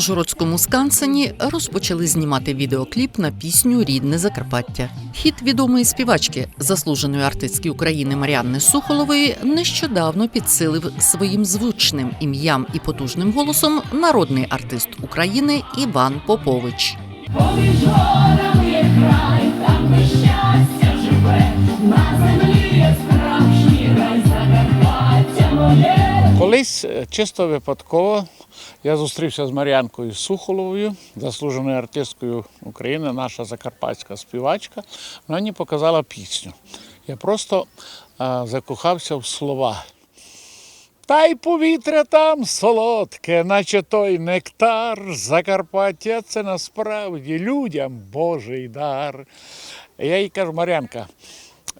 Ужгородському скансені розпочали знімати відеокліп на пісню Рідне Закарпаття. Хіт відомої співачки, заслуженої артистки України Маріанни Сухолової, нещодавно підсилив своїм звучним ім'ям і потужним голосом народний артист України Іван Попович. Поміж край, там щастя живе, на землі Колись е, чисто випадково я зустрівся з Мар'янкою Сухоловою, заслуженою артисткою України, наша закарпатська співачка. Вона мені показала пісню. Я просто а, закохався в слова. Та й повітря там солодке, наче той нектар. Закарпаття це насправді людям Божий дар. Я їй кажу, Мар'янка,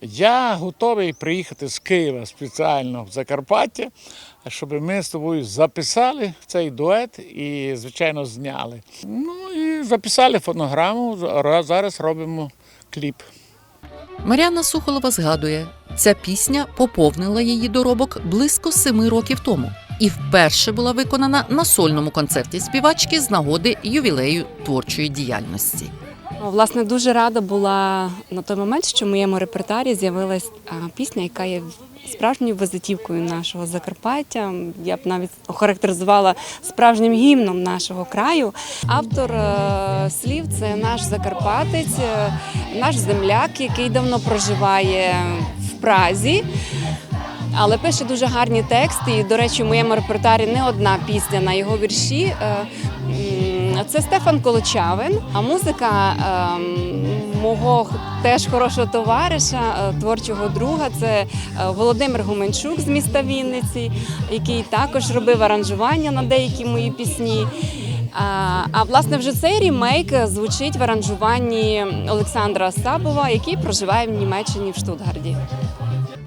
я готовий приїхати з Києва спеціально в Закарпаття, щоб ми з тобою записали цей дует і, звичайно, зняли. Ну і записали фонограму. Ра- Зараз робимо кліп. Маріанна Сухолова згадує, ця пісня поповнила її доробок близько семи років тому і вперше була виконана на сольному концерті співачки з нагоди ювілею творчої діяльності. Власне, дуже рада була на той момент, що в моєму репертуарі з'явилась пісня, яка є справжньою визитівкою нашого Закарпаття. Я б навіть охарактеризувала справжнім гімном нашого краю. Автор е, слів це наш закарпатець, е, наш земляк, який давно проживає в Празі. Але пише дуже гарні тексти. І, до речі, в моєму репертуарі не одна пісня на його вірші. Е, Це Стефан Колочавин, а музика ем, мого теж хорошого товариша, е, творчого друга. Це е, Володимир Гуменчук з міста Вінниці, який також робив аранжування на деякі мої пісні. А, а власне вже цей рімейк звучить в аранжуванні Олександра Сабова, який проживає в Німеччині в Штутгарді.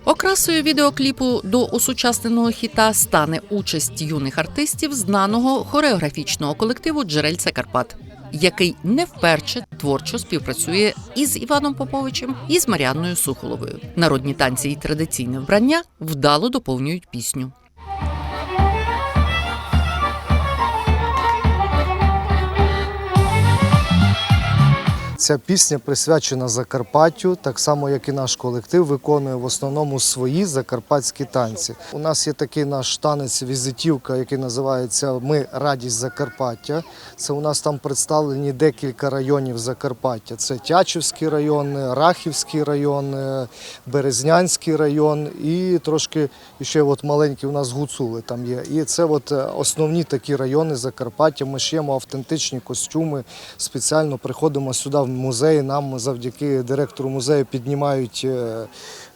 Окрасою відеокліпу до осучасненого хіта стане участь юних артистів знаного хореографічного колективу Джерельце Карпат, який не вперше творчо співпрацює із Іваном Поповичем і з Маріанною Сухоловою. Народні танці і традиційне вбрання вдало доповнюють пісню. Ця пісня присвячена Закарпаттю, так само як і наш колектив виконує в основному свої закарпатські танці. У нас є такий наш танець візитівка, який називається Ми радість Закарпаття. Це у нас там представлені декілька районів Закарпаття. Це Тячівський район, Рахівський район, Березнянський район і трошки ще от маленькі у нас гуцули там є. І це от основні такі райони Закарпаття. Ми шиємо автентичні костюми. Спеціально приходимо сюди в музей. Нам завдяки директору музею піднімають е,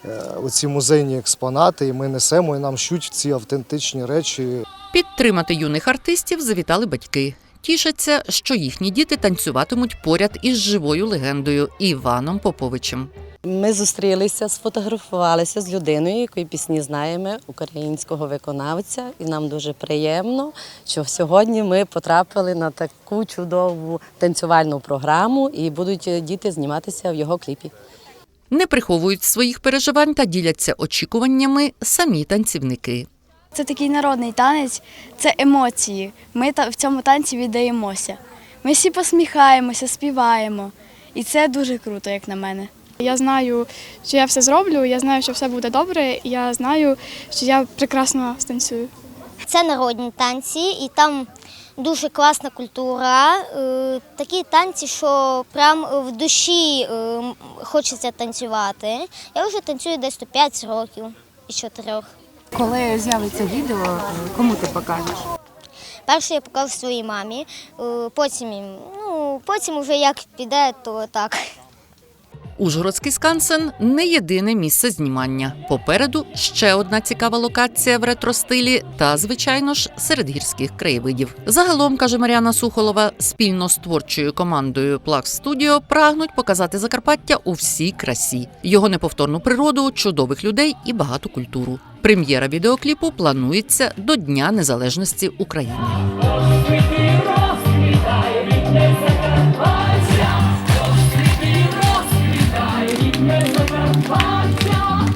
е, оці музейні експонати, і ми несемо і нам щуть ці автентичні речі. Підтримати юних артистів завітали батьки. Тішаться, що їхні діти танцюватимуть поряд із живою легендою Іваном Поповичем. Ми зустрілися, сфотографувалися з людиною, якої пісні знаємо, українського виконавця, і нам дуже приємно, що сьогодні ми потрапили на таку чудову танцювальну програму і будуть діти зніматися в його кліпі. Не приховують своїх переживань та діляться очікуваннями самі танцівники. Це такий народний танець, це емоції. Ми в цьому танці віддаємося. Ми всі посміхаємося, співаємо. І це дуже круто, як на мене. Я знаю, що я все зроблю, я знаю, що все буде добре, і я знаю, що я прекрасно станцюю. Це народні танці, і там дуже класна культура. Е, Такі танці, що прям в душі е, хочеться танцювати. Я вже танцюю десь 5 років із 4. Коли з'явиться відео, кому ти покажеш? Перше я покажу своїй мамі, е, потім, ну, потім вже як піде, то так. Ужгородський скансен не єдине місце знімання. Попереду ще одна цікава локація в ретро-стилі та, звичайно ж, серед гірських краєвидів. Загалом, каже Маріана Сухолова, спільно з творчою командою Плакс Студіо прагнуть показати Закарпаття у всій красі, його неповторну природу, чудових людей і багату культуру. Прем'єра відеокліпу планується до Дня Незалежності України. Вербаця.